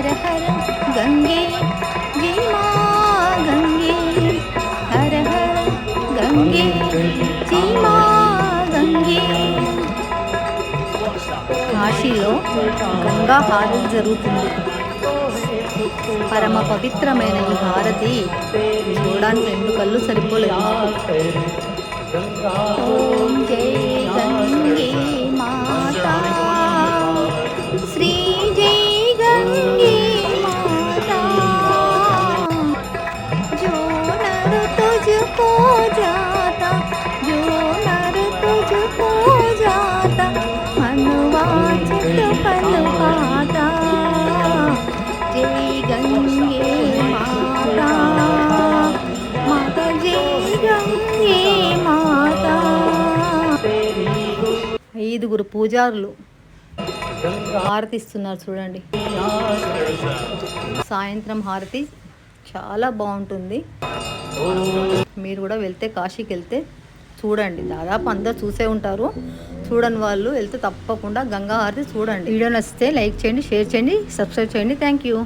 హర హర గంగే జీమా గంగే హర హర గంగే జీమా గంగే కాశీలో గంగా హారతి జరుగుతుంది. పరమ పవిత్రమైన ఈ హారతి చూడడానికి రెండు కళ్ళు సరిపోలేదు. तुझको जाता जो नर तुझको जाता मनवांचित फल पाता जय गंगे माता माता जय गंगे माता ఐదుగురు పూజారులు హారతి ఇస్తున్నారు చూడండి సాయంత్రం హారతి చాలా బాగుంటుంది మీరు కూడా వెళ్తే కాశీకి వెళ్తే చూడండి. దాదాపు అందరు చూసే ఉంటారు. చూడని వాళ్ళు వెళ్తే తప్పకుండా గంగా హారతి చూడండి. వీడియో నచ్చితే లైక్ చేయండి షేర్ చేయండి సబ్స్క్రైబ్ చేయండి. Thank you.